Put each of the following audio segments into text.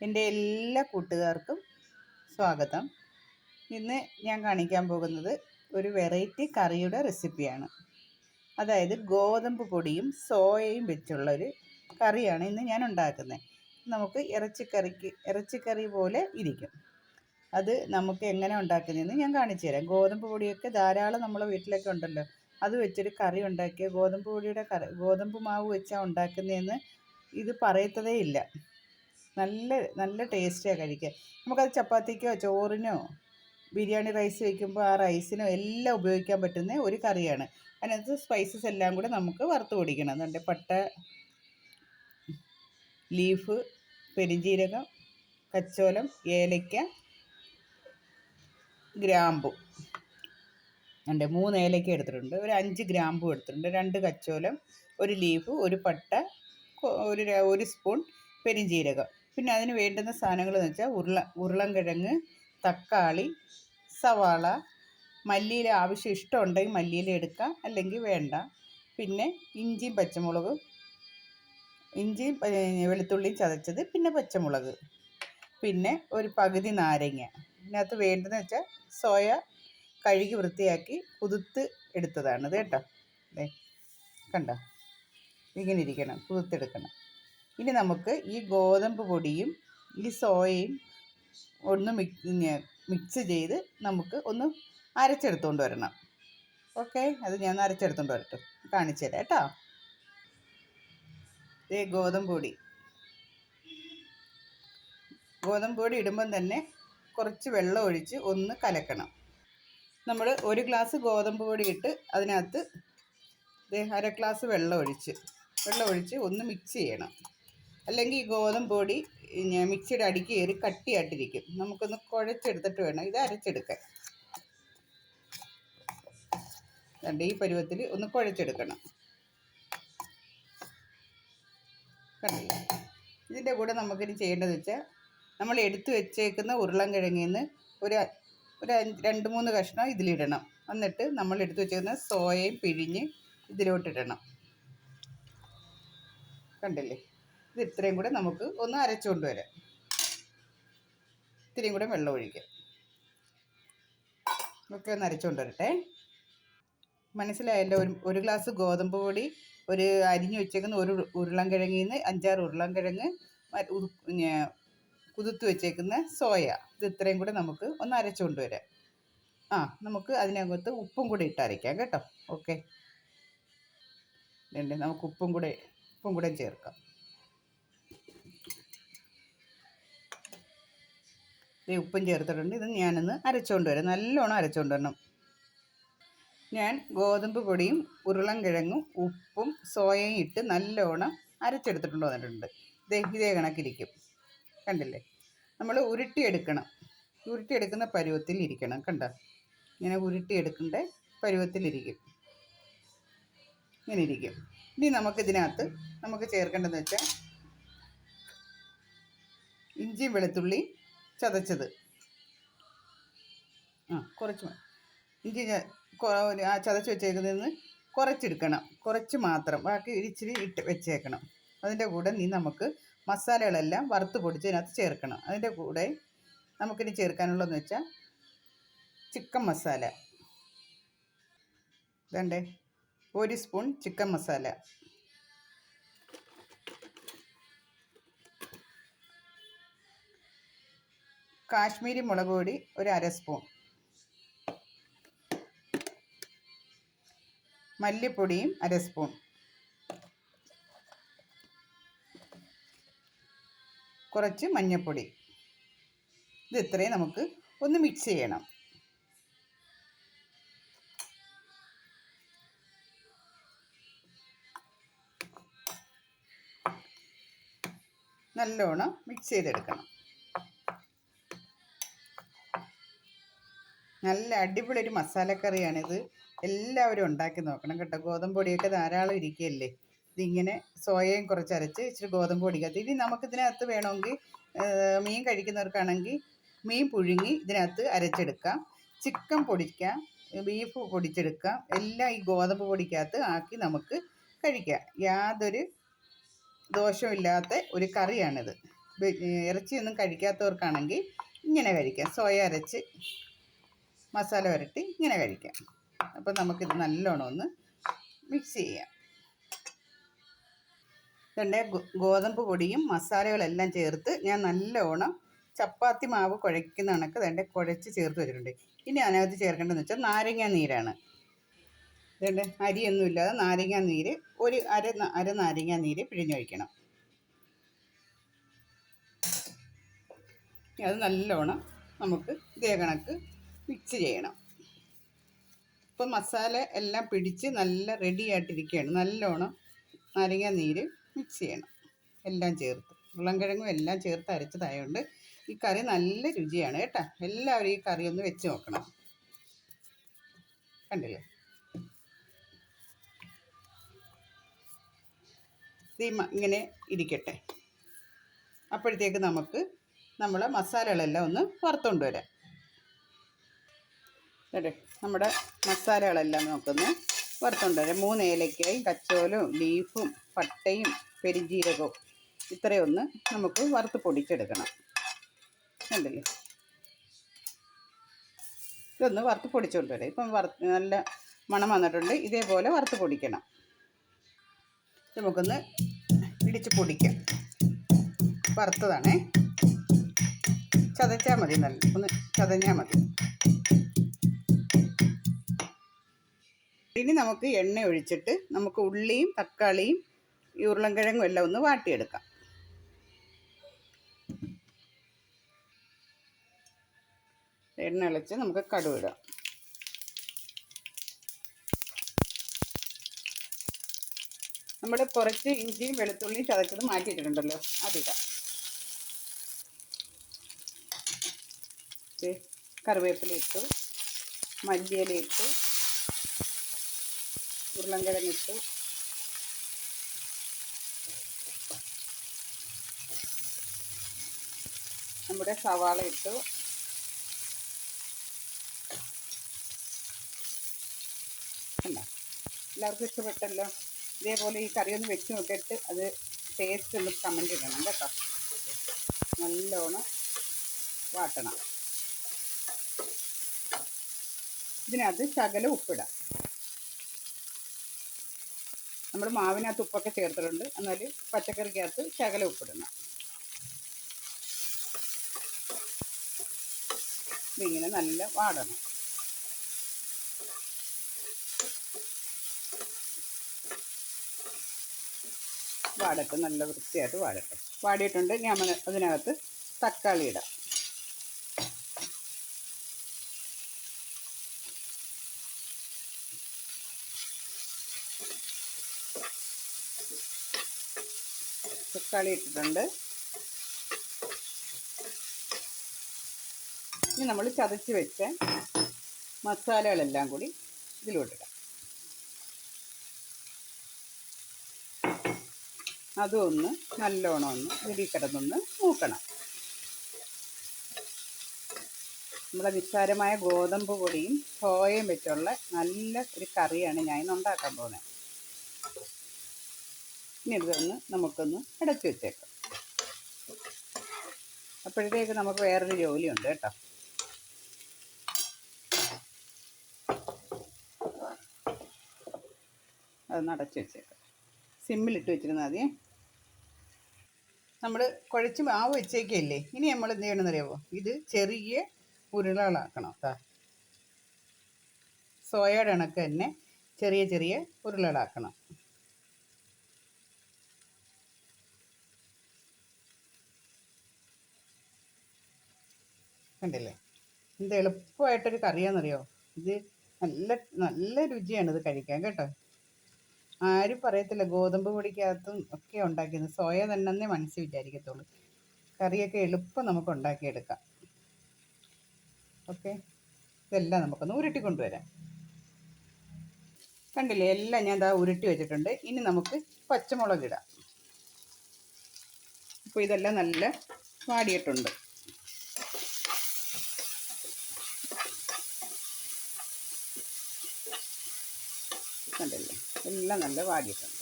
എന്റെ എല്ലാ കൂട്ടുകാർക്കും സ്വാഗതം. ഇന്ന് ഞാൻ കാണിക്കാൻ പോകുന്നത് ഒരു വെറൈറ്റി കറിയുടെ റെസിപ്പിയാണ്. അതായത് ഗോതമ്പ് പൊടിയും സോയയും വെച്ചുള്ള ഒരു കറിയാണ് ഇന്ന് ഞാൻ ഉണ്ടാക്കുന്നത്. നമുക്ക് ഇറച്ചിക്കറിക്ക് ഇറച്ചിക്കറി പോലെ ഇരിക്കും. അത് നമുക്ക് എങ്ങനെ ഉണ്ടാക്കുന്നതെന്ന് ഞാൻ കാണിച്ചു തരാം. ഗോതമ്പ് പൊടിയൊക്കെ ധാരാളം നമ്മളെ വീട്ടിലൊക്കെ ഉണ്ടല്ലോ. അത് വെച്ചൊരു കറി ഉണ്ടാക്കിയ ഗോതമ്പ് പൊടിയുടെ കറി ഗോതമ്പ് മാവ് വെച്ചാണ് ഉണ്ടാക്കുന്നതെന്ന് ഇത് പറയത്തതേ ഇല്ല. നല്ല നല്ല ടേസ്റ്റിയാണ് കഴിക്കാൻ നമുക്കത് ചപ്പാത്തിക്കോ ചോറിനോ ബിരിയാണി റൈസ് വയ്ക്കുമ്പോൾ ആ റൈസിനോ എല്ലാം ഉപയോഗിക്കാൻ പറ്റുന്ന ഒരു കറിയാണ്. അതിനകത്ത് സ്പൈസസ് എല്ലാം കൂടെ നമുക്ക് വറുത്ത് പൊടിക്കണം. അതുകൊണ്ട് പട്ട ലീഫ് പെരിഞ്ജീരകം കച്ചോലം ഏലയ്ക്ക ഗ്രാമ്പു. ഉണ്ട് മൂന്ന് ഏലയ്ക്ക എടുത്തിട്ടുണ്ട്. ഒരു അഞ്ച് ഗ്രാമ്പു എടുത്തിട്ടുണ്ട്. രണ്ട് കച്ചോലം ഒരു ലീഫ് ഒരു പട്ട ഒരു ഒരു സ്പൂൺ പെരിഞ്ജീരകം പിന്നെ അതിന് വേണ്ടുന്ന സാധനങ്ങൾ എന്ന് വെച്ചാൽ ഉരുള ഉരുളൻകിഴങ്ങ് തക്കാളി സവാള മല്ലിയില ആവശ്യം ഇഷ്ടമുണ്ടെങ്കിൽ മല്ലിയില എടുക്കാം അല്ലെങ്കിൽ വേണ്ട. പിന്നെ ഇഞ്ചിയും പച്ചമുളക് ഇഞ്ചിയും വെളുത്തുള്ളിയും ചതച്ചത് പിന്നെ പച്ചമുളക്. പിന്നെ ഒരു പകുതി നാരങ്ങ. ഇതിനകത്ത് വേണ്ടതെന്ന് വെച്ചാൽ സോയ കഴുകി വൃത്തിയാക്കി കുതിർത്ത് എടുത്തതാണ്. കേട്ടോ? അതെ കണ്ടോ? ഇങ്ങനെ ഇരിക്കണം കുതിർത്തെടുക്കണം. ഇനി നമുക്ക് ഈ ഗോതമ്പ് പൊടിയും ഈ സോയയും ഒന്ന് മിക്സ് ചെയ്ത് നമുക്ക് ഒന്ന് അരച്ചെടുത്തുകൊണ്ട് വരണം. ഓക്കെ അത് ഞാൻ അരച്ചെടുത്തുകൊണ്ട് വരട്ടെ. കാണിച്ചു തരാം കേട്ടോ. ഇതേ ഗോതമ്പ് പൊടി. ഗോതമ്പ് പൊടി ഇടുമ്പം തന്നെ കുറച്ച് വെള്ളം ഒഴിച്ച് ഒന്ന് കലക്കണം. നമ്മൾ ഒരു ഗ്ലാസ് ഗോതമ്പ് പൊടി ഇട്ട് അതിനകത്ത് അര ഗ്ലാസ് വെള്ളം ഒഴിച്ച്. വെള്ളം ഒഴിച്ച് ഒന്ന് മിക്സ് ചെയ്യണം. അല്ലെങ്കിൽ ഗോതമ്പ് പൊടി മിക്സിയുടെ അടിക്ക് കയറി കട്ടിയായിട്ടിരിക്കും. നമുക്കൊന്ന് കുഴച്ചെടുത്തിട്ട് വേണം ഇത് അരച്ചെടുക്കാൻ. കണ്ട് ഈ പരുവത്തിൽ ഒന്ന് കുഴച്ചെടുക്കണം. കണ്ടില്ല? ഇതിന്റെ കൂടെ നമുക്കിനി ചെയ്യേണ്ടത് വെച്ചാൽ നമ്മൾ എടുത്തു വെച്ചേക്കുന്ന ഉരുളൻ കിഴങ്ങിൽ നിന്ന് ഒരു ഒരു രണ്ട് മൂന്ന് കഷ്ണം ഇതിലിടണം. എന്നിട്ട് നമ്മൾ എടുത്തു വെച്ചേക്കുന്ന സോയയും പിഴിഞ്ഞ് ഇതിലോട്ടിടണം. കണ്ടില്ലേ? ഇത് ഇത്രയും കൂടെ നമുക്ക് ഒന്ന് അരച്ചുകൊണ്ട് വരാം. ഇത്രയും കൂടെ വെള്ളം ഒഴിക്കാം. ഒക്കെ ഒന്ന് അരച്ചുകൊണ്ട് വരട്ടെ. മനസ്സിലായല്ലോ ഒരു ഒരു ഗ്ലാസ് ഗോതമ്പ് പൊടി ഒരു അരിഞ്ഞു വെച്ചേക്കുന്ന ഒരു ഉരുളൻകിഴങ്ങിൽ നിന്ന് അഞ്ചാറ് ഉരുളൻകിഴങ്ങ് കുതിർത്ത് വെച്ചേക്കുന്ന സോയ. ഇത് ഇത്രയും കൂടെ നമുക്ക് ഒന്ന് അരച്ചുകൊണ്ട് വരാം. ആ നമുക്ക് അതിനകത്ത് ഉപ്പും കൂടെ ഇട്ടരയ്ക്കാം കേട്ടോ. ഓക്കെ. നമുക്ക് ഉപ്പും കൂടെ ഉപ്പും കൂടെ ചേർക്കാം. ഉപ്പും ചേർത്തിട്ടുണ്ട്. ഇത് ഞാനൊന്ന് അരച്ചുകൊണ്ട് വരാം. നല്ലോണം അരച്ചുകൊണ്ട് വരണം. ഞാൻ ഗോതമ്പ് പൊടിയും ഉരുളൻകിഴങ്ങും ഉപ്പും സോയയും ഇട്ട് നല്ലോണം അരച്ചെടുത്തിട്ടുണ്ട് വന്നിട്ടുണ്ട്. ഇതേ ഇതേ കണക്കിരിക്കും കണ്ടില്ലേ? നമ്മൾ ഉരുട്ടിയെടുക്കണം. ഉരുട്ടിയെടുക്കുന്ന പരുവത്തിൽ ഇരിക്കണം. കണ്ട? ഇങ്ങനെ ഉരുട്ടിയെടുക്കേണ്ട പരുവത്തിലിരിക്കും ഇങ്ങനെ ഇരിക്കും. ഇനി നമുക്കിതിനകത്ത് നമുക്ക് ചേർക്കേണ്ടതെന്ന് വെച്ചാൽ ഇഞ്ചിയും വെളുത്തുള്ളി ചതച്ചത്. ആ കുറച്ച് ഇഞ്ചി ആ ചതച്ച് വെച്ചേക്കുന്നതിൽ നിന്ന് കുറച്ചെടുക്കണം. കുറച്ച് മാത്രം. ബാക്കി ഇച്ചിരി ഇട്ട് വെച്ചേക്കണം. അതിന്റെ കൂടെ നീ നമുക്ക് മസാലകളെല്ലാം വറുത്ത് പൊടിച്ച് അതിനകത്ത് ചേർക്കണം. അതിന്റെ കൂടെ നമുക്കിനി ചേർക്കാനുള്ളതെന്ന് വെച്ചാൽ ചിക്കൻ മസാല. ഇതണ്ടേ. ഒരു സ്പൂൺ ചിക്കൻ മസാല. കാശ്മീരി മുളക് പൊടി ഒരു അര സ്പൂൺ. മല്ലിപ്പൊടിയും അര സ്പൂൺ. കുറച്ച് മഞ്ഞൾപ്പൊടി ഇത് ഇത്രയും നമുക്ക് ഒന്ന് മിക്സ് ചെയ്യണം. നല്ലോണം മിക്സ് ചെയ്തെടുക്കണം. നല്ല അടിപൊളി ഒരു മസാലക്കറിയാണിത്. എല്ലാവരും ഉണ്ടാക്കി നോക്കണം കേട്ടോ. ഗോതമ്പ് പൊടിയൊക്കെ ധാരാളം ഇരിക്കുകയല്ലേ? ഇതിങ്ങനെ സോയയും കുറച്ച് അരച്ച് ഇച്ചിരി ഗോതമ്പ് പൊടിക്കകത്ത്. ഇനി നമുക്കിതിനകത്ത് വേണമെങ്കിൽ മീൻ കഴിക്കുന്നവർക്കാണെങ്കിൽ മീൻ പുഴുങ്ങി ഇതിനകത്ത് അരച്ചെടുക്കാം. ചിക്കൻ പൊടിക്കാം ബീഫ് പൊടിച്ചെടുക്കാം. എല്ലാം ഈ ഗോതമ്പ് പൊടിക്കകത്ത് ആക്കി നമുക്ക് കഴിക്കാം. യാതൊരു ദോഷമില്ലാത്ത ഒരു കറിയാണിത്. ഇറച്ചിയൊന്നും കഴിക്കാത്തവർക്കാണെങ്കിൽ ഇങ്ങനെ കഴിക്കാം. സോയ അരച്ച് മസാല വരട്ടി ഇങ്ങനെ കഴിക്കാം. അപ്പോൾ നമുക്കിത് നല്ലോണം ഒന്ന് മിക്സ് ചെയ്യാം. ഇതുണ്ടേ ഗോതമ്പ് പൊടിയും മസാലകളെല്ലാം ചേർത്ത് ഞാൻ നല്ലോണം ചപ്പാത്തി മാവ് കുഴയ്ക്കുന്ന കണക്ക് ഇതുണ്ട് കുഴച്ച് ചേർത്ത് വെച്ചിട്ടുണ്ട്. ഇനി അതിനകത്ത് ചേർക്കേണ്ടതെന്ന് വെച്ചാൽ നാരങ്ങ നീരാണ്. ഇതുണ്ട് അരിയൊന്നുമില്ലാതെ നാരങ്ങ നീര് ഒരു അര അര നാരങ്ങ നീര് പിഴിഞ്ഞൊഴിക്കണം അത് നല്ലോണം നമുക്ക് ഇതേ കണക്ക് മിക്സ് ചെയ്യണം. ഇപ്പം മസാല എല്ലാം പിടിച്ച് നല്ല റെഡി ആയിട്ടിരിക്കുകയാണ്. നല്ലോണം നാരങ്ങ നീര് മിക്സ് ചെയ്യണം. എല്ലാം ചേർത്ത്. ഉരുളൻകിഴങ്ങും എല്ലാം ചേർത്ത് അരച്ചതായതുകൊണ്ട് ഈ കറി നല്ല രുചിയാണ് കേട്ടോ. എല്ലാവരും ഈ കറി ഒന്ന് വെച്ച് നോക്കണം. കണ്ടില്ലേ? ഇങ്ങനെ ഇരിക്കട്ടെ. അപ്പോഴത്തേക്ക് നമുക്ക് നമ്മൾ മസാലകളെല്ലാം ഒന്ന് വറുത്തുകൊണ്ട് വരാം. അതെ നമ്മുടെ മസാലകളെല്ലാം നോക്കുന്നു. വറുത്തുകൊണ്ട് വരാം മൂന്ന് ഏലക്കായും കച്ചോലും ലീഫും പട്ടയും പെരിഞ്ജീരകവും ഇത്രയൊന്ന് നമുക്ക് വറുത്ത് പൊടിച്ചെടുക്കണം. കണ്ടില്ലേ? ഇതൊന്ന് വറുത്ത് പൊടിച്ചുകൊണ്ട് വരാം ഇപ്പം വറുത്ത് നല്ല മണം വന്നിട്ടുണ്ട്. ഇതേപോലെ വറുത്ത് പൊടിക്കണം. നമുക്കൊന്ന് ഇടിച്ച് പൊടിക്കാം. വറുത്തതാണേ. ചതച്ചാൽ മതി നല്ല ഒന്ന് ചതഞ്ഞാൽ മതി. ഇനി നമുക്ക് എണ്ണ ഒഴിച്ചിട്ട് നമുക്ക് ഉള്ളിയും തക്കാളിയും ഈ ഉരുളൻകിഴങ്ങും എല്ലാം ഒന്ന് വാട്ടിയെടുക്കാം. എണ്ണ ഇളച്ച് നമുക്ക് കടുവിടാം. നമ്മൾ കുറച്ച് ഇഞ്ചിയും വെളുത്തുള്ളിയും ചതച്ചത് മാറ്റിയിട്ടുണ്ടല്ലോ അതിടാം. കറിവേപ്പില ഇട്ടു മല്ലിയില ഇട്ടു ഉരുളൻകിഴങ്ങ് ഇട്ടു നമ്മുടെ സവാള ഇട്ടു. എല്ലാവർക്കും ഇഷ്ടപ്പെട്ടല്ലോ? ഇതേപോലെ ഈ കറി ഒന്ന് വെച്ച് നോക്കിയിട്ട് അത് ടേസ്റ്റ് ഒന്ന് കമന്റ് ഇടണം കേട്ടോ. നല്ലോണം വാട്ടണം. ഇതിനകത്ത് ശകലം ഉപ്പിടാം. നമ്മൾ മാവിനകത്ത് ഉപ്പൊക്കെ ചേർത്തിട്ടുണ്ട്. എന്നാൽ പച്ചക്കറിക്കകത്ത് ശകല ഉപ്പിടണം. ഇതിങ്ങനെ നല്ല വാടണം. വാടട്ടെ നല്ല വൃത്തിയായിട്ട് വാടട്ടെ. വാടിയിട്ടുണ്ട്. ഞാൻ അതിനകത്ത് തക്കാളി ഇടാം. തക്കാളി ഇട്ടിട്ടുണ്ട്. ഇനി നമ്മൾ ചതച്ച് വെച്ച മസാലകളെല്ലാം കൂടി ഇതിലോട്ടിടാം അതും ഒന്ന് നല്ലോണം ഒന്ന് ഇതിൽ കിടന്നൊന്ന് നോക്കണം നമ്മുടെ നിസ്സാരമായ ഗോതമ്പ് പൊടിയും സോയയും വെച്ചുള്ള നല്ല ഒരു കറിയാണ് ഞാൻ ഇന്ന് ഉണ്ടാക്കാൻ പോകുന്നത്. ഇനി ഇതൊന്ന് നമുക്കൊന്ന് അടച്ചു വെച്ചേക്കാം. അപ്പോഴത്തേക്ക് നമുക്ക് വേറൊരു ജോലിയുണ്ട് കേട്ടോ. അതൊന്ന് അടച്ചു വെച്ചേക്കാം. സിമ്മിലിട്ട് വെച്ചിരുന്നാൽ മതി. നമ്മൾ കുഴച്ച് മാവ് വെച്ചേക്കല്ലേ? ഇനി നമ്മൾ എന്ത് ചെയ്യണമെന്ന് അറിയാമോ ഇത് ചെറിയ ഉരുളകളാക്കണം കേട്ടോ സോയയുടെ കണക്ക് തന്നെ ചെറിയ ചെറിയ ഉരുളകളാക്കണം. കണ്ടില്ലേ? എന്ത് എളുപ്പമായിട്ടൊരു കറിയാണെന്നറിയോ? ഇത് നല്ല നല്ല രുചിയാണ് ഇത് കഴിക്കാൻ കേട്ടോ. ആരും പറയത്തില്ല ഗോതമ്പ് പൊടിക്കകത്തും ഒക്കെ ഉണ്ടാക്കിയത്. സോയ തന്നെ മനസ്സിൽ വിചാരിക്കത്തുള്ളൂ. കറിയൊക്കെ എളുപ്പം നമുക്ക് ഉണ്ടാക്കിയെടുക്കാം. ഓക്കെ? ഇതെല്ലാം നമുക്കൊന്ന് ഉരുട്ടി കൊണ്ടുവരാം. കണ്ടില്ലേ? എല്ലാം ഞാൻ ഇതാ ഉരുട്ടി വെച്ചിട്ടുണ്ട്. ഇനി നമുക്ക് പച്ചമുളക് ഇടാം അപ്പോൾ ഇതെല്ലാം നല്ല വാടിയിട്ടുണ്ട്. കണ്ടില്ലേ എല്ലാം നല്ല വാടിയിട്ടുണ്ട്.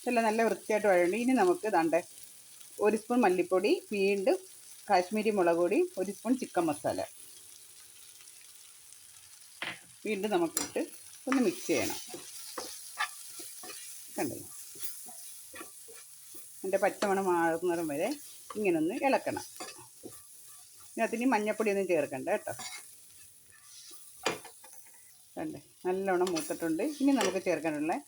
ഇതെല്ലാം നല്ല വൃത്തിയായിട്ട് വഴണ്ട് ഇനി നമുക്ക് ഇതാണ്ട് ഒരു സ്പൂൺ മല്ലിപ്പൊടി വീണ്ടും കാശ്മീരി മുളക് പൊടി ഒരു സ്പൂൺ ചിക്കൻ മസാല. വീണ്ടും നമുക്കിട്ട് ഒന്ന് മിക്സ് ചെയ്യണം. കണ്ടല്ലോ എന്റെ പച്ചമണം മാറുന്നിടം വരെ ഇങ്ങനെ ഒന്ന് ഇളക്കണം. ഇതിനകത്ത് ഇനി മഞ്ഞപ്പൊടി ഒന്നും ചേർക്കണ്ട കേട്ടോ. കണ്ടേ? നല്ലോണം മൂത്തിട്ടുണ്ട്. ഇനി നമുക്ക് ചേർക്കാനുള്ള